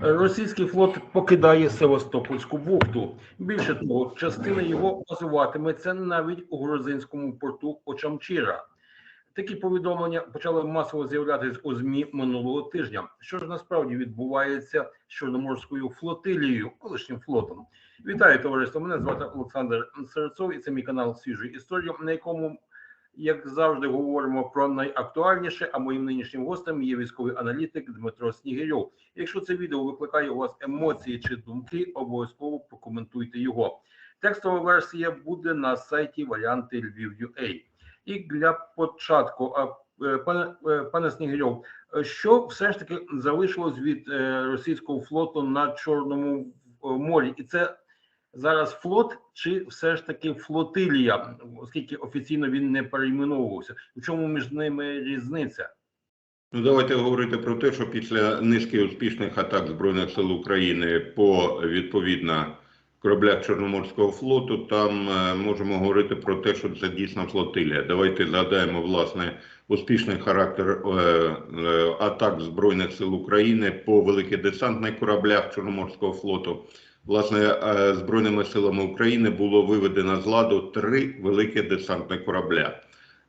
Російський флот покидає Севастопольську бухту. Більше того, частина його базуватиметься навіть у грузинському порту Очамчіра. Такі повідомлення почали масово з'являтися у змі минулого тижня. Що ж насправді відбувається з чорноморською флотилією, колишнім флотом? Вітаю товариство! Мене звати Олександр Серцов, і це мій канал Свіжої історії, на якому, як завжди, говоримо про найактуальніше. А моїм нинішнім гостем є військовий аналітик Дмитро Снігирьов. Якщо це відео викликає у вас емоції чи думки, обов'язково прокоментуйте його. Текстова версія буде на сайті варіанти Львів.ua. І для початку, е, пане е, пане Снігирьов, е, що все ж таки залишилось від російського флоту на Чорному морі, і це зараз флот, чи все ж таки флотилія, оскільки офіційно він не перейменовувався? У чому між ними різниця? Ну, давайте говорити про те, що після низки успішних атак Збройних сил України по відповідно кораблях Чорноморського флоту, там е, можемо говорити про те, що це дійсно флотилія. Давайте згадаємо власне успішний характер е, е, атак Збройних сил України по великодесантних кораблях Чорноморського флоту. Власне, е, Збройними силами України було виведено з ладу три великі десантні корабля.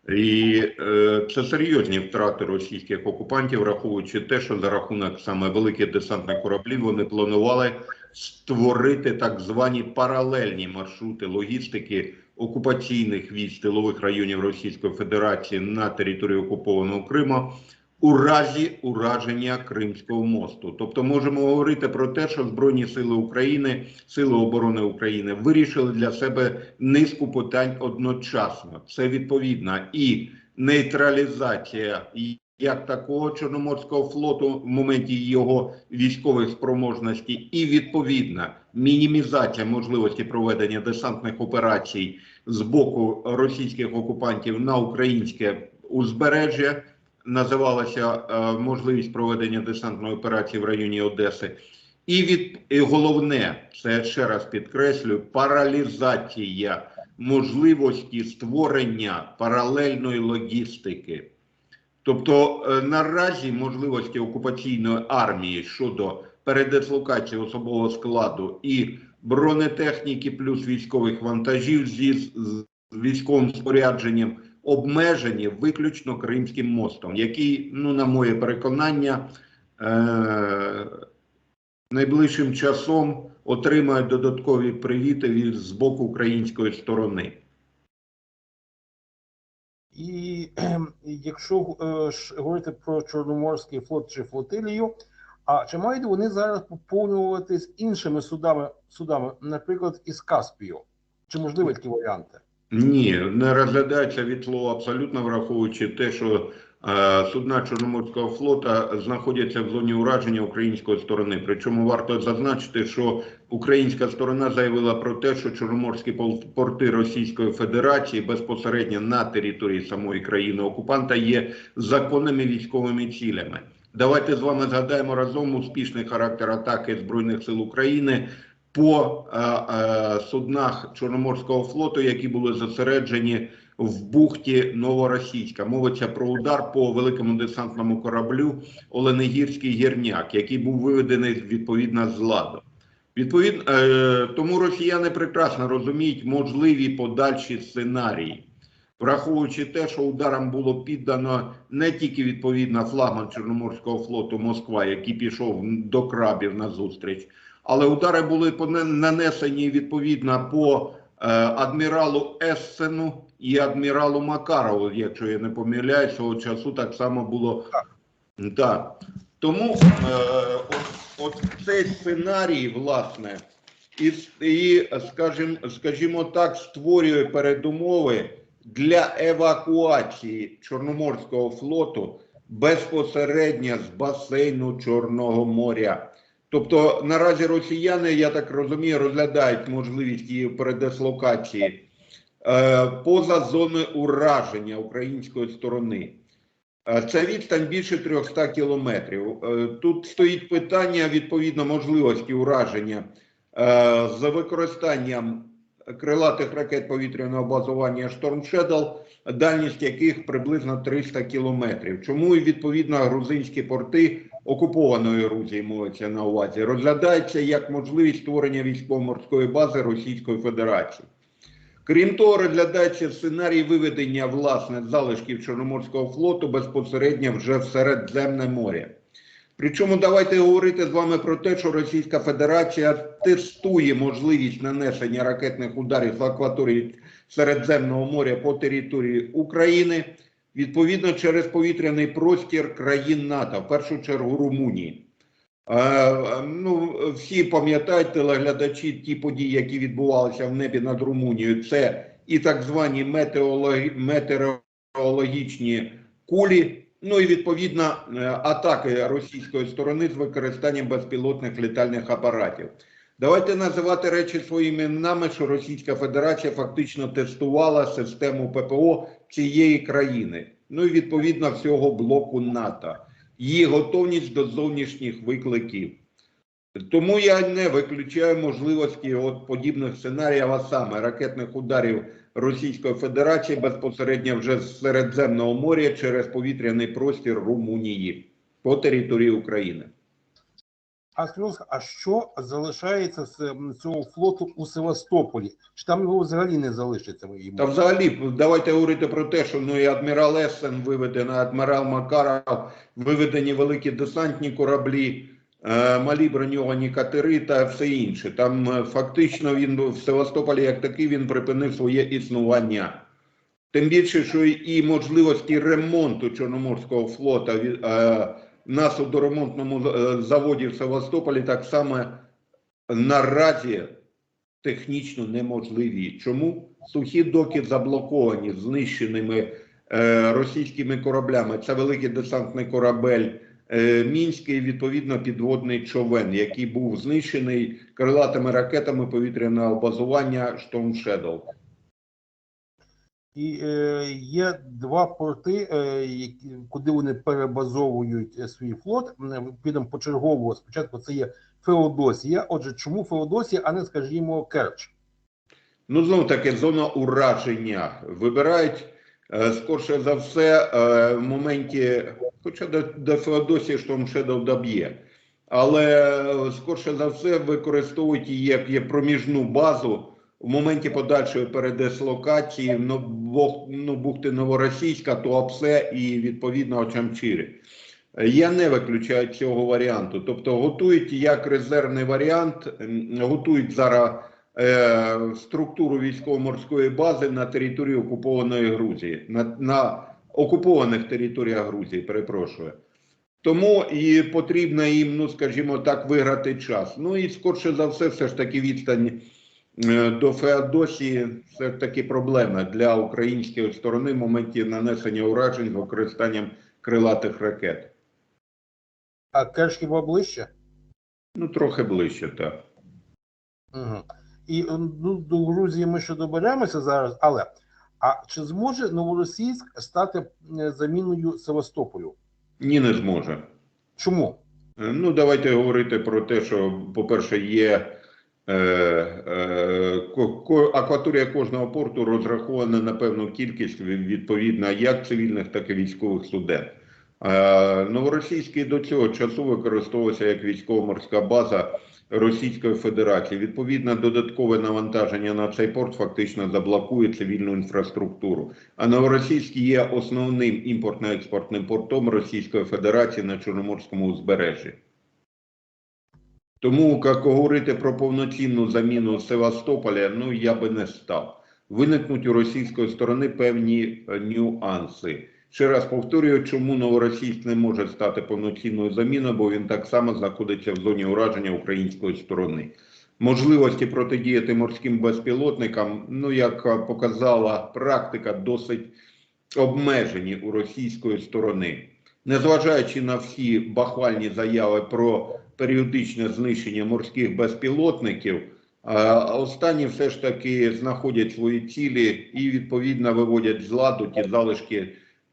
І е, це серйозні втрати російських окупантів, враховуючи те, що за рахунок саме великих десантних кораблів вони планували створити так звані паралельні маршрути логістики окупаційних військ тилових районів Російської Федерації на території окупованого Криму у разі ураження Кримського мосту. Тобто можемо говорити про те, що Збройні сили України, Сили оборони України вирішили для себе низку питань одночасно. Це відповідна і нейтралізація як такого Чорноморського флоту в моменті його військових спроможностей, і відповідна мінімізація можливості проведення десантних операцій з боку російських окупантів на українське узбережжя. Називалася е, можливість проведення десантної операції в районі Одеси. І від і головне, це ще раз підкреслюю, паралізація можливості створення паралельної логістики. Тобто е, наразі можливості окупаційної армії щодо передислокації особового складу і бронетехніки, плюс військових вантажів зі з військовим спорядженням обмежені виключно Кримським мостом, який, ну на моє переконання, е- найближчим часом отримає додаткові привіти від з боку української сторони. І якщо е, говорити про Чорноморський флот чи флотилію, а чи мають вони зараз поповнюватись іншими судами, судами, наприклад, із Каспію? Чи можливі такі варіанти? Ні, не розглядається від слова абсолютно враховуючи те, що е, судна Чорноморського флота знаходяться в зоні ураження української сторони. Причому варто зазначити, що українська сторона заявила про те, що чорноморські порти Російської Федерації безпосередньо на території самої країни окупанта є законними військовими цілями. Давайте з вами згадаємо разом успішний характер атаки збройних сил України по е, е, суднах Чорноморського флоту, які були зосереджені в бухті Новоросійська. Мовиться про удар по великому десантному кораблю Оленегірський гірняк, який був виведений відповідно з ладу. Відповідно, е, тому росіяни прекрасно розуміють можливі подальші сценарії, враховуючи те, що ударом було піддано не тільки відповідно флагман Чорноморського флоту Москва, який пішов до крабів на зустріч, але удари були нанесені відповідно по е, адміралу Ессену і адміралу Макарову, якщо я не помиляюсь, свого часу так само було. Так. Тому е, от, от цей сценарій, власне, і, і скажімо, скажімо так, створює передумови для евакуації Чорноморського флоту безпосередньо з басейну Чорного моря. Тобто наразі росіяни, я так розумію, розглядають можливість її передислокації е, поза зоною ураження української сторони. Е, Це відстань більше 300 кілометрів. Е, Тут стоїть питання відповідно можливості ураження е, за використанням крилатих ракет повітряного базування Storm Shadow, дальність яких приблизно 300 кілометрів. Чому і відповідно грузинські порти окупованої Грузії мовиться на увазі розглядається як можливість створення військово-морської бази Російської Федерації. Крім того, розглядається сценарій виведення власне залишків Чорноморського флоту безпосередньо вже в Середземне море. Причому давайте говорити з вами про те, що Російська Федерація тестує можливість нанесення ракетних ударів з акваторії Середземного моря по території України, відповідно через повітряний простір країн НАТО, в першу чергу Румунії. Е, ну, всі пам'ятають телеглядачі ті події, які відбувалися в небі над Румунією. Це і так звані метеорологічні кулі, ну і відповідно е, атаки російської сторони з використанням безпілотних літальних апаратів. Давайте називати речі своїми іменами, що Російська Федерація фактично тестувала систему ППО цієї країни, ну і відповідно всього блоку НАТО її готовність до зовнішніх викликів. Тому я не виключаю можливості от подібних сценаріїв, а саме ракетних ударів Російської Федерації безпосередньо вже з Середземного моря через повітряний простір Румунії по території України. А а що залишається з цього флоту у Севастополі? Чи там його взагалі не залишиться? йому? Та взагалі, давайте говорити про те, що ну і адмірал Ессен виведений, адмірал Макаров, виведені великі десантні кораблі, малі броньовані катери та все інше. Там е, фактично він в Севастополі як такий він припинив своє існування. Тим більше, що і можливості ремонту Чорноморського флота е, на судоремонтному е, заводі в Севастополі так само наразі технічно неможливі. Чому? Сухі доки заблоковані знищеними е, російськими кораблями. Це великий десантний корабель е, Мінський, відповідно, підводний човен, який був знищений крилатими ракетами повітряного базування Storm Shadow. І е, є два порти, е, які, куди вони перебазовують е, свій флот. Підемо почергово. Спочатку це є Феодосія. Отже, чому Феодосія, а не скажімо Керч? Ну, знову таки, зона ураження. Вибирають, е, скорше за все, е, в моменті, хоча до, до Феодосії Shadow доб'є, але е, скорше за все використовують її як є проміжну базу в моменті подальшої передислокації ну, ну, бухти Новоросійська, Туапсе і відповідно Очамчири. Е, Я не виключаю цього варіанту. Тобто готують як резервний варіант, готують зараз е, структуру військово-морської бази на території окупованої Грузії, на, на окупованих територіях Грузії, перепрошую. Тому і потрібно їм, ну скажімо так, виграти час. Ну і скорше за все, все ж таки відстань е, до Феодосії все ж таки проблема для української сторони в моменті нанесення уражень з використанням крилатих ракет. А Керч хіба ближче? Ну, трохи ближче, так. Угу. І е, ну, до Грузії ми ще доберемося зараз, але а чи зможе Новоросійськ стати е, заміною Севастополю? Ні, не зможе. Чому? Е, Ну, давайте говорити про те, що, по-перше, є е, е, акваторія кожного порту розрахована на певну кількість ві- відповідно як цивільних, так і військових суден. Е, Новоросійський до цього часу використовувався як військово-морська база Російської Федерації. Відповідно, додаткове навантаження на цей порт фактично заблокує цивільну інфраструктуру. А Новоросійський є основним імпортно-експортним портом Російської Федерації на Чорноморському узбережжі. Тому, як говорити про повноцінну заміну Севастополя, ну я би не став. Виникнуть у російської сторони певні е, нюанси. Ще раз повторюю, чому новоросійськ не може стати повноцінною заміною, бо він так само знаходиться в зоні ураження української сторони. Можливості протидіяти морським безпілотникам, ну як показала практика, досить обмежені у російської сторони. Незважаючи на всі бахвальні заяви про періодичне знищення морських безпілотників, останні все ж таки знаходять свої цілі і відповідно виводять з ладу ті залишки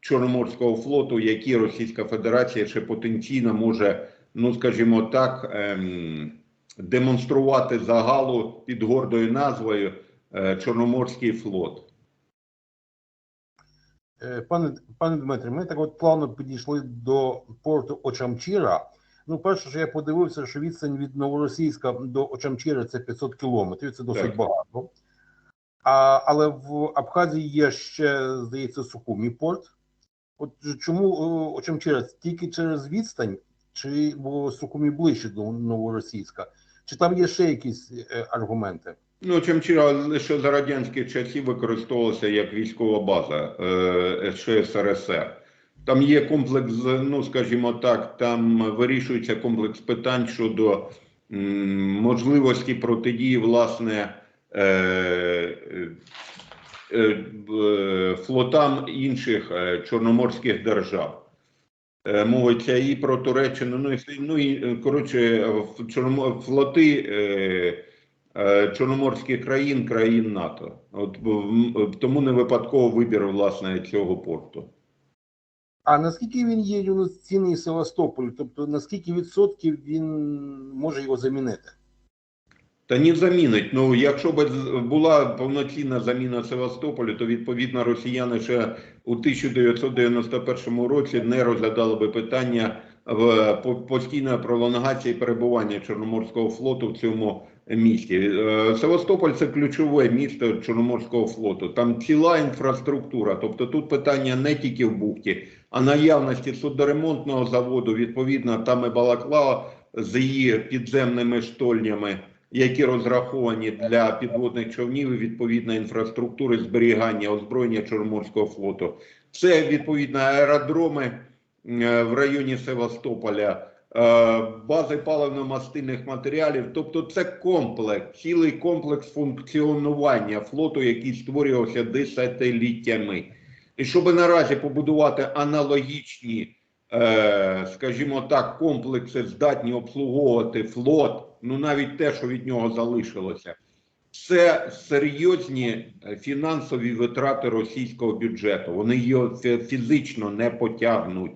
Чорноморського флоту, які Російська Федерація ще потенційно може, ну скажімо так, ем, демонструвати загалу під гордою назвою е, Чорноморський флот. Е, Пане, пане Дмитре, ми так от плавно підійшли до порту Очамчіра. Ну, перше, що я подивився, що відстань від Новоросійська до Очамчіра це 500 кілометрів, це досить Так. багато. А, але в Абхазії є ще, здається, Сухумі порт. От чому е, Очамчіра тільки через відстань, чи бо Сухумі ближче до Новоросійська? Чи там є ще якісь е, аргументи? Ну, Чемчира лише за радянських часів використовувалася як військова база е, СРСР. Там є комплекс, ну скажімо так, там вирішується комплекс питань щодо м, можливості протидії власне е, флотам інших е, чорноморських держав. Е, Мовиться і про Туреччину, ну і, ну, і е, коротше, флоти. Е, е, Чорноморських країн, країн НАТО. От тому не випадково вибір власне цього порту. А наскільки він є рівноцінний Севастополю? Тобто наскільки відсотків він може його замінити? Та ні замінить. Ну якщо б була повноцінна заміна Севастополя, то відповідно росіяни ще у 1991 році не розглядали би питання в постійної пролонгації перебування Чорноморського флоту в цьому місті. Е, Севастополь це ключове місто Чорноморського флоту. Там ціла інфраструктура. Тобто тут питання не тільки в бухті, а наявності судоремонтного заводу, відповідно, там і Балаклава з її підземними штольнями які розраховані для підводних човнів і відповідно інфраструктури зберігання озброєння Чорноморського флоту. Це відповідно аеродроми е, в районі Севастополя, е, бази паливно-мастильних матеріалів. Тобто, це комплекс, цілий комплекс функціонування флоту, який створювався десятиліттями. І щоб наразі побудувати аналогічні скажімо так, комплекси здатні обслуговувати флот, ну навіть те, що від нього залишилося, це серйозні е, фінансові витрати російського бюджету. Вони його фізично не потягнуть.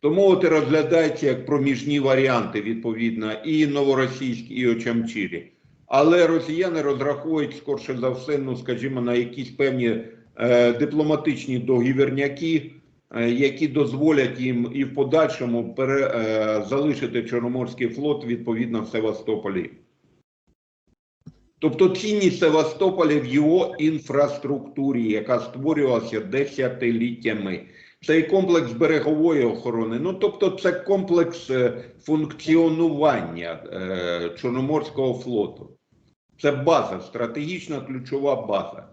Тому от і розглядається як проміжні варіанти, відповідно, і Новоросійськ, і Очамчирі. Але росіяни розраховують скорше за все, ну скажімо, на якісь певні е, дипломатичні договірняки, е, які дозволять їм і в подальшому пере, е, залишити Чорноморський флот відповідно в Севастополі. Тобто цінність Севастополя в його інфраструктурі, яка створювалася десятиліттями. Це і комплекс берегової охорони. Ну тобто, це комплекс е, функціонування е, Чорноморського флоту. Це база, стратегічна ключова база.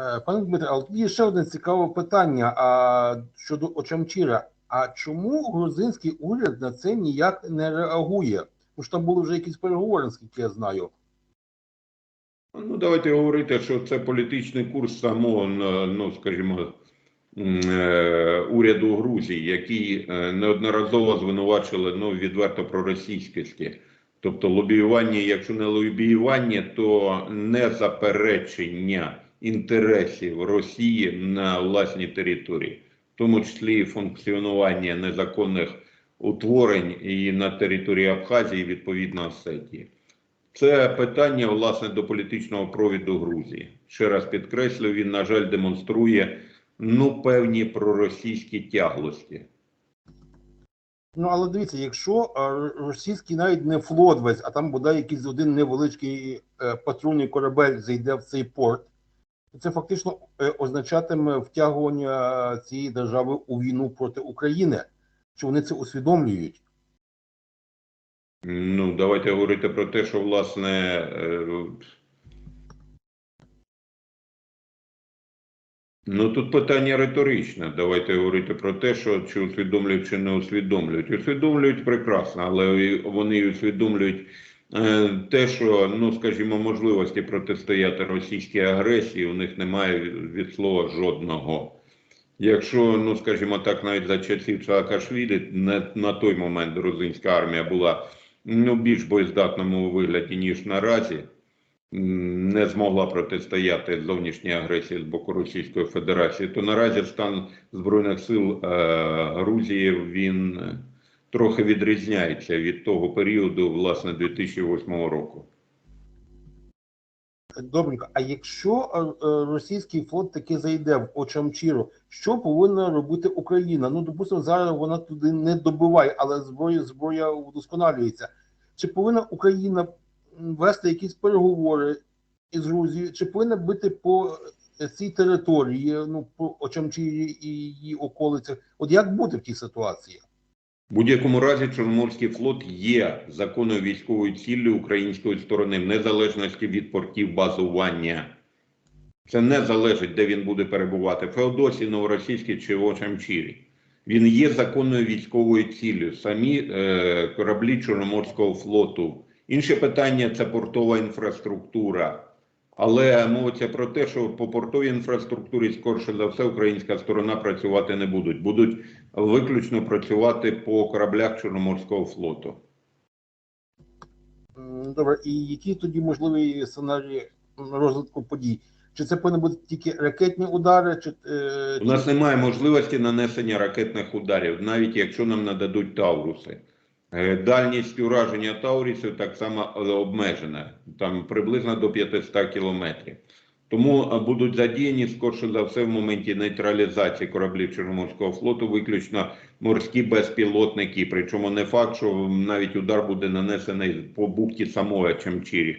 Е, Пане Дмитре, але є ще одне цікаве питання а, щодо Очамчіра. А чому грузинський уряд на це ніяк не реагує? Тому що там були вже якісь переговори, наскільки я знаю. Ну, давайте говорити, що це політичний курс самого, ну, ну, скажімо, е, уряду Грузії, який е, неодноразово звинувачили ну, відверто проросійськості. Тобто лобіювання, якщо не лобіювання, то не заперечення інтересів Росії на власній території, в тому числі і функціонування незаконних утворень і на території Абхазії, відповідно Осетії. Це питання, власне, до політичного провіду Грузії. Ще раз підкреслю, він, на жаль, демонструє ну, певні проросійські тяглості. Ну але дивіться, якщо російський навіть не флот весь, а там бодай якийсь один невеличкий е, патрульний корабель зайде в цей порт, це фактично е, означатиме втягування цієї держави у війну проти України. Чи вони це усвідомлюють? Ну, давайте говорити про те, що, власне, е, ну тут питання риторичне. Давайте говорити про те, що чи усвідомлюють, чи не усвідомлюють. Усвідомлюють прекрасно, але вони усвідомлюють те, що, ну, скажімо, можливості протистояти російській агресії у них немає від- слова жодного. Якщо, ну скажімо так, навіть за часів Саакашвілі на, на той момент грузинська армія була ну, більш боєздатному вигляді, ніж наразі, не змогла протистояти зовнішній агресії з боку Російської Федерації, то наразі стан Збройних сил е, Грузії він е, трохи відрізняється від того періоду, власне, 2008 року. Добренько. А якщо е, е, російський флот таки зайде в Очамчіру, що повинна робити Україна? Ну, допустимо, зараз вона туди не добиває, але зброя зброя удосконалюється. Чи повинна Україна вести якісь переговори із Грузією, чи повинна бити по е, цій території, ну по Очамчірі і її околицях? От як бути в тій ситуації? В будь-якому разі Чорноморський флот є законною військовою ціллю української сторони в незалежності від портів базування. Це не залежить, де він буде перебувати Феодосі, Новоросійській чи Очамчірі. Він є законною військовою ціллю. Самі е, кораблі Чорноморського флоту. Інше питання це портова інфраструктура. Але мовиться про те, що по портовій інфраструктурі, скорше за все, українська сторона працювати не будуть. Будуть виключно працювати по кораблях Чорноморського флоту. Добре, і які тоді можливі сценарії розвитку подій? Чи це повинні бути тільки ракетні удари, чи е, У нас немає можливості нанесення ракетних ударів, навіть якщо нам нададуть Тауруси. Е, Дальність ураження Таурісів так само обмежена, там приблизно до 500 кілометрів. Тому е, будуть задіяні, скорше за все, в моменті нейтралізації кораблів Чорноморського флоту виключно морські безпілотники. Причому не факт, що навіть удар буде нанесений по бухті самої Чамчірі.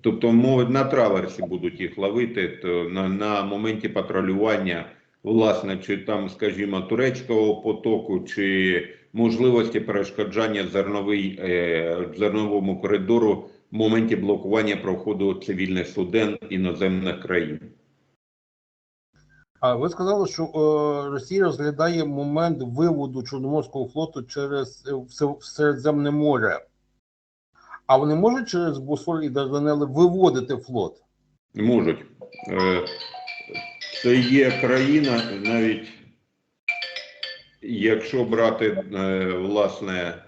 Тобто мов- на траверсі будуть їх ловити то на, на моменті патрулювання, власне, чи там, скажімо, турецького потоку, чи можливості перешкоджання зерновий, е, зерновому коридору в моменті блокування проходу цивільних суден іноземних країн. А ви сказали, що е, Росія розглядає момент виводу Чорноморського флоту через е, Середземне море. А вони можуть через Босфор і Дарданели виводити флот? Можуть. Е, Це є країна, навіть якщо брати е, власне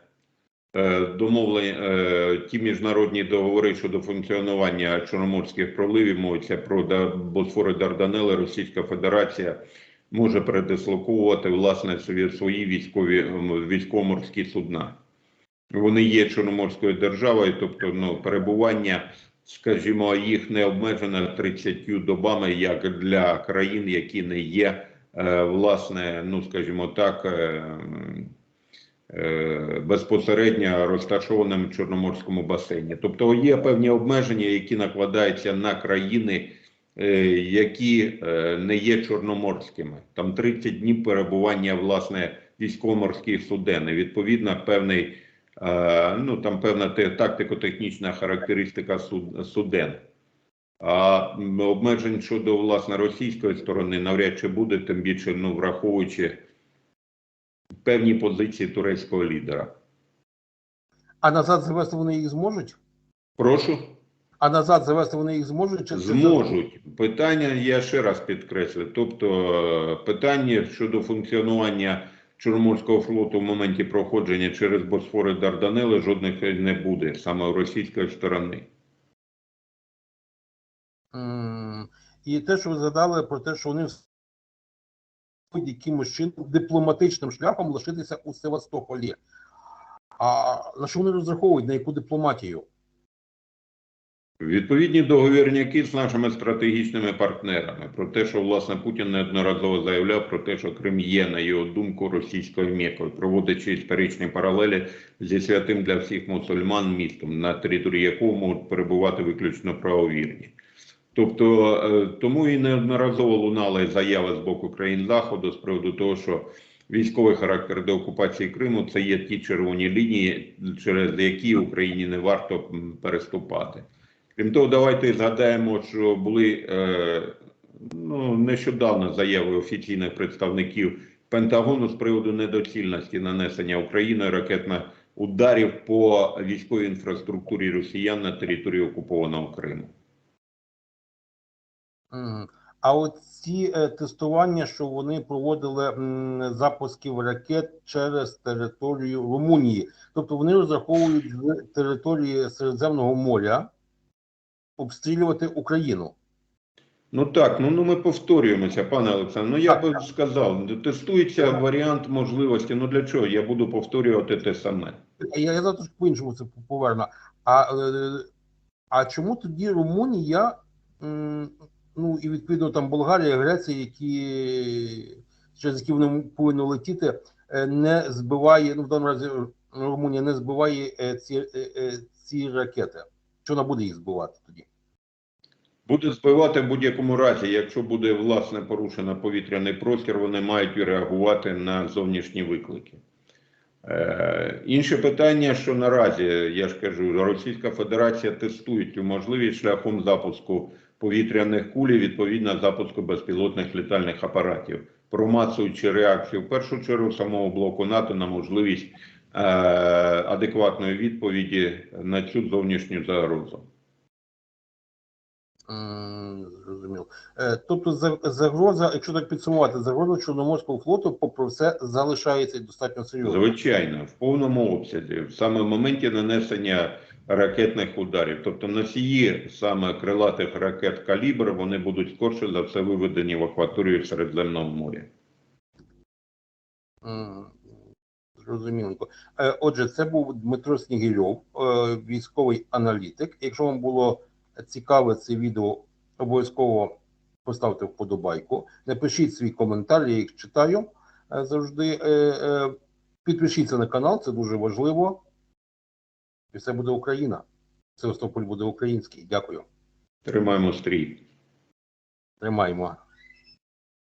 е, домовлення, е, ті міжнародні договори щодо функціонування чорноморських проливів, мовиться про Босфори Дарданели, Російська Федерація може передислоковувати власне свої, військові військово-морські судна. Вони є Чорноморською державою, тобто ну, перебування скажімо, їх не обмежено 30 добами, як для країн, які не є, е, власне, ну скажімо так, безпосередньо розташованим в Чорноморському басейні. Тобто є певні обмеження, які накладаються на країни, е, які е, не є чорноморськими. Там 30 днів перебування власне військово-морських суден. Відповідно, певний Е, ну там певна тактико-технічна характеристика суден. А обмежень щодо власне російської сторони навряд чи буде, тим більше ну, враховуючи певні позиції турецького лідера. А назад завести вони їх зможуть? Прошу, А назад завести вони їх зможуть? Чи, зможуть. Питання я ще раз підкреслю. Тобто е, питання щодо функціонування Чорноморського флоту в моменті проходження через Босфори Дарданели жодних не буде саме у російської сторони. І те, що ви згадали про те, що вони якимось чином дипломатичним шляхом лишитися у Севастополі. А на що вони розраховують, на яку дипломатію? Відповідні договірняки з нашими стратегічними партнерами про те, що власне Путін неодноразово заявляв про те, що Крим є на його думку російською м'якою, проводячи історичні паралелі зі святим для всіх мусульман містом, на території якого можуть перебувати виключно правовірні. Тобто е, тому і неодноразово лунали заяви з боку країн заходу з приводу того, що військовий характер деокупації Криму це є ті червоні лінії, через які Україні не варто переступати. Крім того, давайте згадаємо, що були е, ну, нещодавно заяви офіційних представників Пентагону з приводу недоцільності нанесення Україною ракетних ударів по військовій інфраструктурі росіян на території окупованого Криму. А от ці е, тестування, що вони проводили запусків ракет через територію Румунії, тобто вони розраховують з території Середземного моря обстрілювати Україну. Ну так, ну, ну ми повторюємося, пане Олександр. Ну я би сказав, тестується варіант можливості. Ну для чого? Я буду повторювати те саме. Я, я зараз по-іншому це поверну. А, е, а чому тоді Румунія Ну і відповідно там Болгарія, Греція, які через які вони повинні летіти, е, не збиває. Ну в даному разі Румунія не збиває е, ці, е, ці ракети. Що вона буде їх збивати тоді? Буде збивати в будь-якому разі, якщо буде власне порушено повітряний простір, вони мають реагувати на зовнішні виклики. Е, інше питання, що наразі я ж кажу, Російська Федерація тестує цю можливість шляхом запуску повітряних куль, і, відповідно запуску безпілотних літальних апаратів, промацуючи реакцію в першу чергу самого блоку НАТО на можливість е, адекватної відповіді на цю зовнішню загрозу. Е, Тобто загроза, якщо так підсумувати, загроза Чорноморського флоту, попри все, залишається достатньо серйозною. Звичайно, в повному обсязі, саме в моменті нанесення ракетних ударів. Тобто носії саме крилатих ракет калібр, вони будуть скорше за все виведені в акваторію Середземного моря. М, Зрозуміленько. Е, Отже, це був Дмитро Снігільов, е, військовий аналітик. Якщо вам було цікаве це відео, обов'язково поставте вподобайку. Напишіть свій коментар, я їх читаю е, завжди. Підпишіться на канал, це дуже важливо. І все буде Україна. Севастополь буде український. Дякую. Тримаємо стрій. Тримаємо.